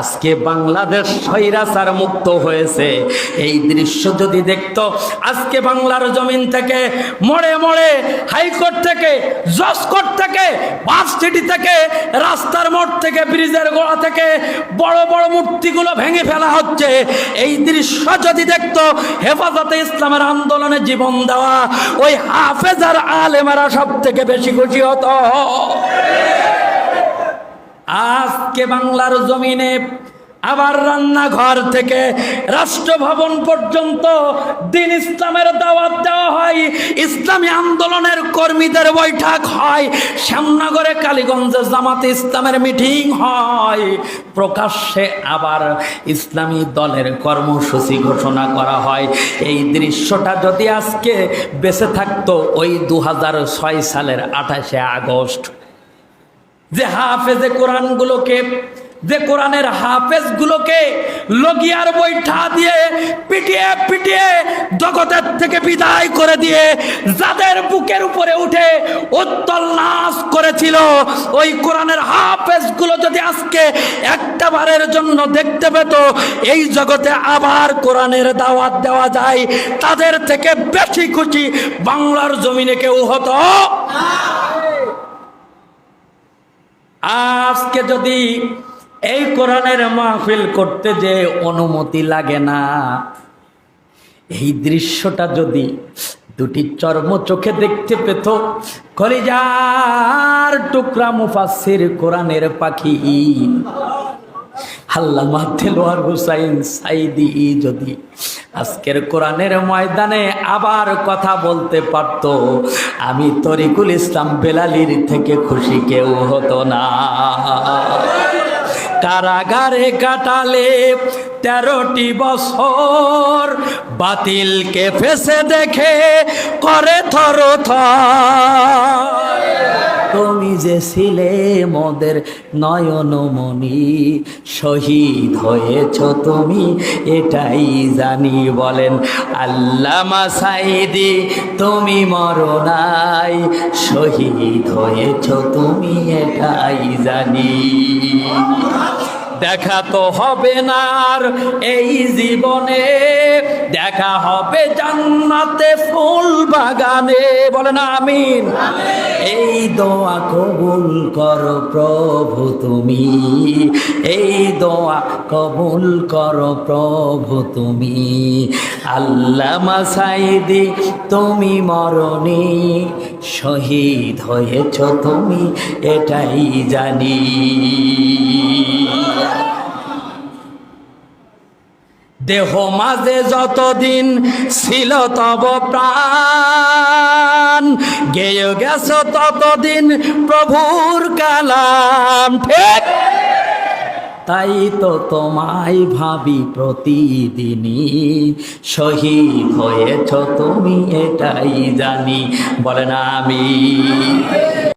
আজকে বাংলাদেশ স্বৈরাচার মুক্ত হয়েছে। এই দৃশ্য যদি দেখতো, আজকে বাংলার জমিন থেকে মোড়ে মোড়ে হাইকোর্ট থেকে, জজ কোর্ট থেকে ভার্সিটি থেকে, রাস্তার মোড় থেকে, ব্রিজের গোড়া থেকে বড় বড় মূর্তিগুলো ভেঙে ফেলা হচ্ছে। এই দৃশ্য যদি দেখতো, হেফাজতে ইসলামের আন্দোলনে জীবন দেওয়া ওই হাফেজার আলেমারা সব থেকে বেশি খুশি হতো। আজকে বাংলার জমিনে আবার রান্নাঘর থেকে রাষ্ট্রভবন পর্যন্ত দিন ইসলামের দাওয়াত দেওয়া হয়। ইসলামী আন্দোলনের কর্মীদের বৈঠক হয়। শ্যামনগরে কালীগঞ্জে জামাতে ইসলামের মিটিং হয়। প্রকাশ্যে আবার ইসলামী দলের কর্মসূচি ঘোষণা করা হয়। এই দৃশ্যটা যদি আজকে বেঁচে থাকতো, ওই দু হাজার ছয় সালের আঠাশে আগস্ট। যে হাফেজে কোরআনগুলোকে, যে কোরআনের হাফেজগুলোকে লগিয়ার বৈঠা দিয়ে পিটিয়ে পিটিয়ে জগতের থেকে বিদায় করে দিয়ে যাদের বুকের উপরে উঠে উত্তল নাচ করেছিল, ওই কোরআনের হাফেজগুলো যদি আজকে একটা বারের জন্য দেখতে পেত, এই জগতে আবার কোরআনের দাওয়াত দেওয়া যায়, তাদের থেকে বেশি খুশি বাংলার জমিনে কেউ হতো। আজকে যদি এই কোরআনের মাহফিল করতে যে অনুমতি লাগে না, এই দৃশ্যটা যদি দুটি চর্ম চোখে দেখতে পেত, কলিজার টুকরা মুফাসির কোরআনের পাখি। আল্লামা দেলোয়ার হুসাইন সাইদি যদি আজকের কোরআনের ময়দানে আবার কথা বলতে পারত। আমি তরিকুল ইসলাম বেলালির থেকে খুশি কেউ হতো না। কারাগারে কাটালে তেরোটি বছর বাতিলকে ফেসে দেখে করে থর তুমি যে ছিলে মোদের নয়নমণি শহীদ হয়েছ তুমি, এটাই জানি বলেন। আল্লামা সাইদি তুমি মরো নাই শহীদ হয়েছ তুমি, এটাই জানি। দেখা তো হবে না আর এই জীবনে দেখা হবে জান্নাতে ফুল বাগানে। বলেন আমিন। এই দোয়া কবুল করো প্রভু তুমি। এই দোয়া কবুল করো প্রভু তুমি। আল্লামা সাইদি, তুমি মরণি শহীদ হয়েছ তুমি, এটাই জানি। দেহ মাঝে যতদিন ছিল তব প্রাণ। গেয় গেছ ততদিন প্রভুর কালাম। ঠিক? তাই তো তোমায় ভাবি প্রতিদিনই। শহীদ হয়েছ তুমি এটাই জানি। বলেন আমি